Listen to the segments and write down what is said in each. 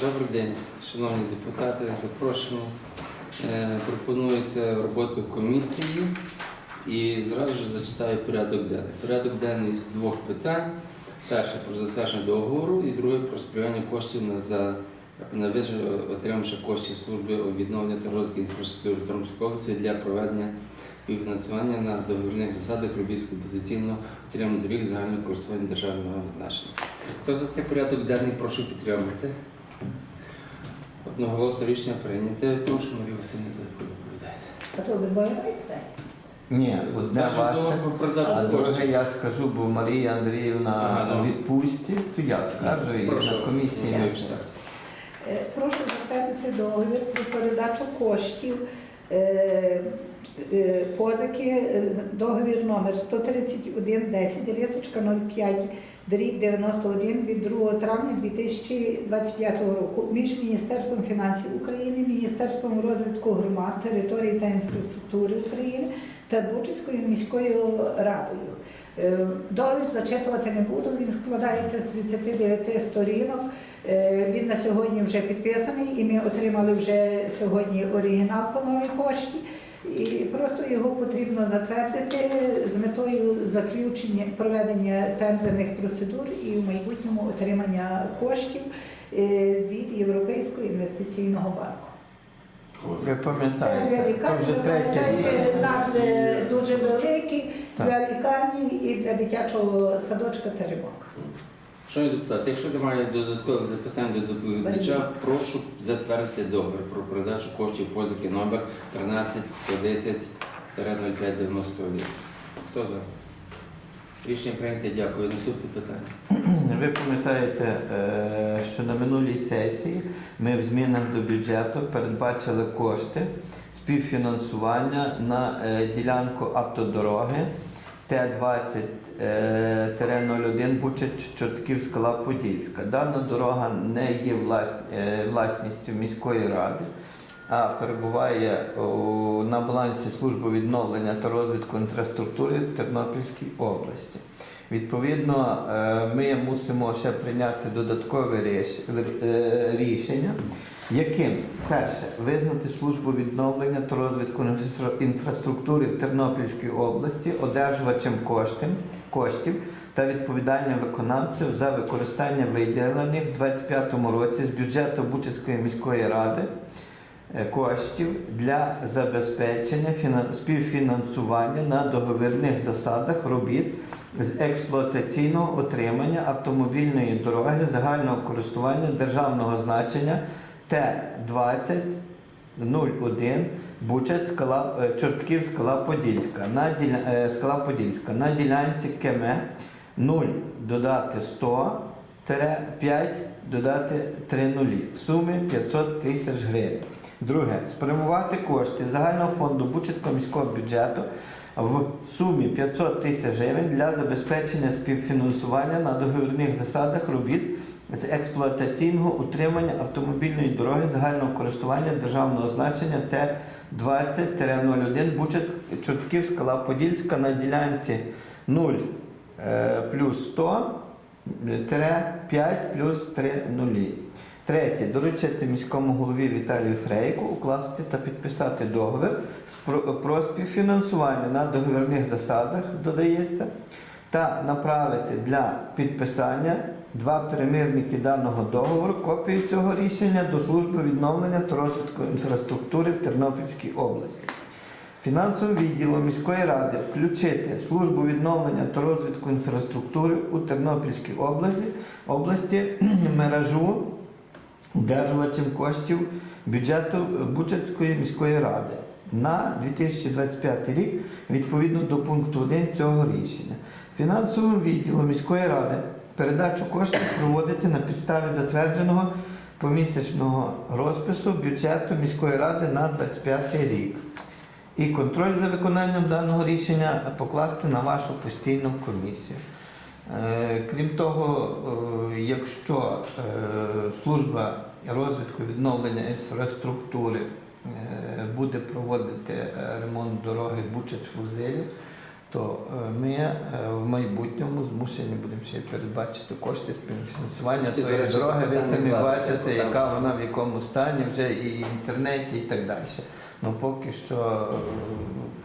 Добрий день, шановні депутати, запрошені. Е, Пропонується роботу комісії і зразу ж зачитаю порядок денний. Порядок денний з двох питань. Перше про затвердження договору і друге про сприяння коштів на за отримавши коштів служби відновлення та розвитку інфраструктури області для проведення співфінансування на договірних засадах робіт з компетенційного отримання доріг загального користування державного значення. Хто за цей порядок денний прошу підтримати? Одноголосно рішення прийняте. Прошу Марію Васильівну доповідайте. А то обидвоє маєте? Ні, одне ваше. договору про А друге я скажу, бо Марія Андріївна Ага, ну. відпустці, то я скажу і Прошу, на комісії. Не Вячеслав. Е, Прошу затвердити договір про передачу коштів е, позики, е, договір номер 13110, рисочка 05, дріб 91 від 2 травня 2025 року між Міністерством фінансів України, Міністерством розвитку громад, територій та інфраструктури України та Бучицькою міською радою. Е, Договір зачитувати не буду, він складається з 39 сторінок. Е, Він на сьогодні вже підписаний і ми отримали вже сьогодні оригінал по новій пошті. І просто його потрібно затвердити з метою заключення проведення тендерних процедур і в майбутньому отримання коштів е, від Європейського інвестиційного банку. Ви Це для лікарні, вже ви третє пам'ятаєте, назви дуже великі Так. для лікарні і для дитячого садочка Теремок. Шановні депутати, якщо немає додаткових запитань до доповідача, прошу затвердити договір про передачу коштів позики номер 13 110 0591. Хто за? Рішення прийнято, дякую. Наступне питання. Ви пам'ятаєте, е, що на минулій сесії ми в змінах до бюджету передбачили кошти співфінансування на е, ділянку автодороги Т-20 е, 01 Бучач Чортків Скала Подільська. Дана дорога не є е, власністю міської ради, а перебуває на балансі служби відновлення та розвитку інфраструктури в Тернопільській області. Відповідно, е, ми мусимо ще прийняти додаткове рішення, яким? Перше визнати службу відновлення та розвитку інфраструктури в Тернопільській області одержувачем коштів, коштів та відповідальним виконавцем за використання виділених в 2025 році з бюджету Бучицької міської ради е, коштів для забезпечення співфінансування на договірних засадах робіт з експлуатаційного отримання автомобільної дороги загального користування державного значення Т-20 01 Бучать скала е, Чортків скала Подільська. На діля, е, скала на ділянці КМ 0 додати 100 5 додати 3 нулі. В сумі 500 тисяч гривень. Друге, спрямувати кошти загального фонду Бучицького міського бюджету в сумі 500 тисяч гривень для забезпечення співфінансування на договірних засадах робіт з експлуатаційного утримання автомобільної дороги загального користування державного значення Т-20-01 Бучаc Чортків Скала на ділянці 0 е, плюс 100 5 плюс 3 нулі. Третє. Доручити міському голові Віталію Фрейку укласти та підписати договір про співфінансування на договірних засадах, додається, та направити для підписання два перемірники даного договору, копію цього рішення до служби відновлення та розвитку інфраструктури в Тернопільській області. Фінансовим відділом міської ради включити службу відновлення та розвитку інфраструктури у Тернопільській області, області мережу удержувачем коштів бюджету Бучацької міської ради на 2025 рік відповідно до пункту 1 цього рішення. Фінансовим відділом міської ради передачу коштів проводити на підставі затвердженого помісячного розпису бюджету міської ради на 2025 рік. І контроль за виконанням даного рішення покласти на вашу постійну комісію. Е, Крім того, е, якщо е, служба розвитку відновлення інфраструктури буде проводити ремонт дороги Бучач-Фузилів, то е, ми е, в майбутньому змушені будемо ще передбачити кошти співфінансування тої речі, дороги. Ви самі бачите, яка вона в якому стані вже і в інтернеті, і так далі. Ну поки що е,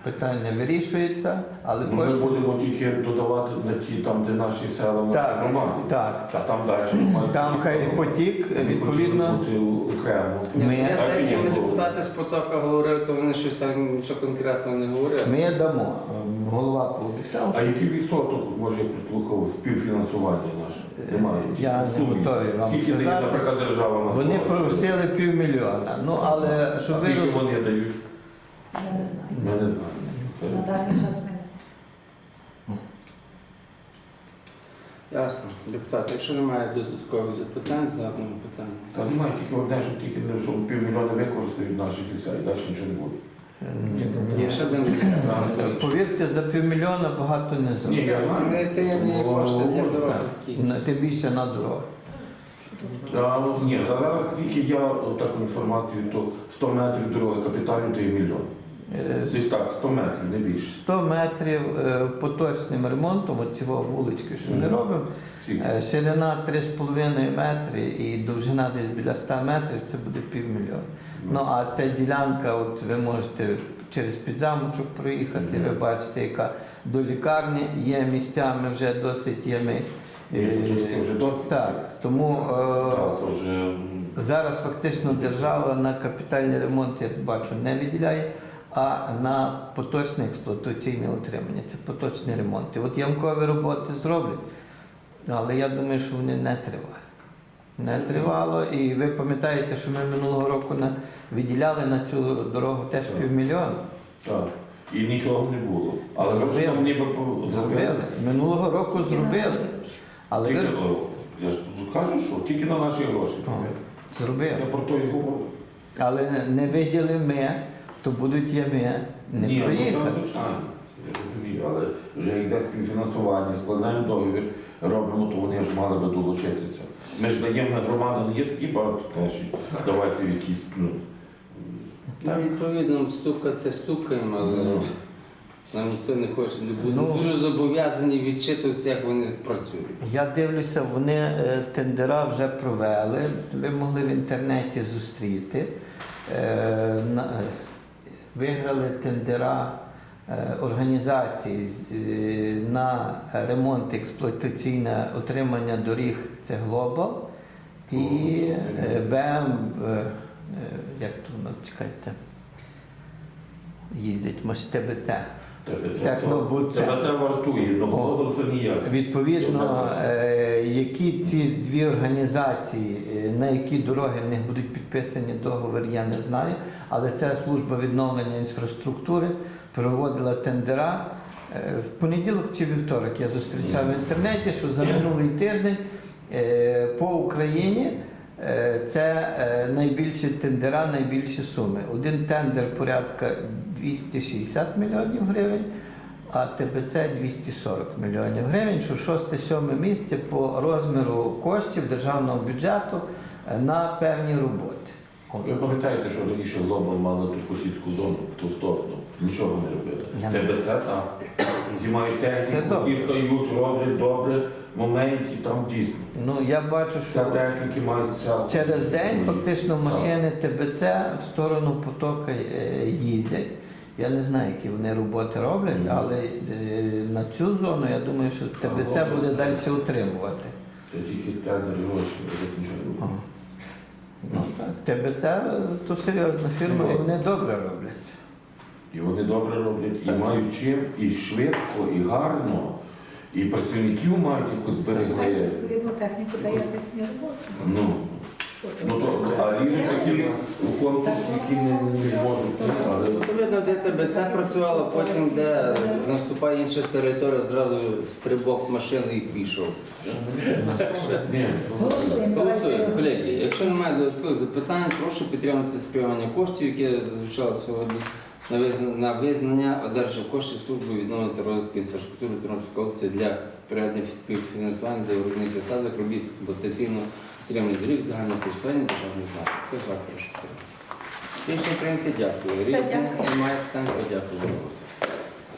питання вирішується, але Ну, Ми кошти. будемо тільки додавати на ті, там, де наші села, наші Так, громади. так. А там далі Там хай потік, відповідно. бути окремо. Ми- Я знаю, ні, коли було? депутати з потока говорили, то вони щось так нічого конкретного не говорили. Ми дамо. Голова пообіцяв. А який відсоток, може, я прослухав, співфінансування наше? Немає. Я не Суми. готовий вам Скільки дає, сказати. наприклад, держава на Вони просили півмільйона. Ну але щоб А ви скільки роз- вони дають? Не. Ми не знаємо. На даний час ми не знаємо. Ясно. Депутати, якщо немає додаткових запитань, задано питання. Та немає тільки одне, що тільки не щоб півмільйона використають наші ліса і далі нічого не буде. Ні. Ще один Повірте, за півмільйона багато не Ні, зробить. я знаю. Не таємні кошти для дороги. На- Тим більше на дорогу. А, от ні, зараз тільки я таку інформацію, то 100 метрів дороги капітальної то є мільйон. Е, Десь так, 100 метрів, не більше. 100 метрів е, поточним ремонтом оцього вулички, що ми робимо. Е, Ширина 3,5 метри і довжина десь біля 100 метрів, це буде півмільйона. Ну а ця ділянка, от ви можете через підзамочок проїхати, ви бачите, яка до лікарні є місцями вже досить то таке вже досить. Так, тому Так, вже зараз фактично держава на капітальний ремонт, я бачу, не виділяє, а на поточне експлуатаційне утримання. Це поточні ремонти. От ямкові роботи зроблять, але я думаю, що вони не тривали. Не тривало, і ви пам'ятаєте, що ми минулого року на, виділяли на цю дорогу теж Так. півмільйона. так. І нічого не було. Але Зробили. нам ніби Зробили. Минулого року зробили. Але Тільки, ви я ж тут кажу, що тільки на наші гроші. О, зробили. Я про то і говорю. Але не виділи ми, то будуть ями не Ні, ну, проїхати. так, звичайно, я розумію, але вже йде співфінансування, складаємо договір, робимо, то вони ж мали би долучитися. Ми ж даємо на громади, не є такі багато наші, давайте в якісь, ну, Там відповідно стукати стукаємо, але Ну. нам ніхто не хоче, не буде. Ну. Дуже зобов'язані відчитуватися, як вони працюють. Я дивлюся, вони е, тендера вже провели. Ви могли в інтернеті зустріти. Е, на- Виграли тендера е, організації е, на ремонт експлуатаційне отримання доріг це Global і е, БМ, як то воно, чекайте, їздять, може ТБЦ. Це, Так, ну, то- це- вартує, ну це ніяк. Відповідно, е, які ці дві організації, е, на які дороги в них будуть підписані договір, я не знаю. Але ця служба відновлення інфраструктури проводила тендера. Е, В понеділок чи вівторок я зустрічав в інтернеті, що за минулий тиждень по Україні це е, найбільші тендера, найбільші суми. Один тендер порядка 260 мільйонів гривень а ТБЦ 240 мільйонів гривень, що шосте-сьоме місце по розміру коштів державного бюджету е, на певні роботи. Ви пам'ятаєте, що раніше Глобал мали ту сусідську зону в ту сторону? Нічого не робили. ТБЦ так. Ті мають техніку, ті, хто йдуть, роблять добре, в моменті там дійсно. Ну я бачу, що техніки мають через день фактично машини ТБЦ в сторону потока е, їздять. Я не знаю, які вони роботи роблять, Мгм. але е, на цю зону я думаю, що ТБЦ буде далі утримувати. Це тільки тендер гроші, нічого не. Ну, так. ТБЦ то серйозна фірма, і вони добре роблять. І вони добре роблять, і мають чим, і швидко, і гарно, і працівників мають якусь зберегли. Відповідну техніку дає десь не роботи. Ну, ну то, а рівні такі у конкурс, які не, не можуть, Відповідно, де ТБЦ працювало, потім де наступає інша територія, зразу стрибок машини і пішов. Голосуємо. Колеги. Якщо немає додаткових запитань, прошу підтримати спрямування коштів, які звучали сьогодні на визнання одержав коштів служби відновлення та розвитку інфраструктури Тернопільської області для передання співфінансування для виробних засадок робіт експлуатаційного отримання доріг загального користування державних знаків. Хто за прошу підтримати. Рішення прийняти, дякую. Дякую. немає питань, дякую за увагу.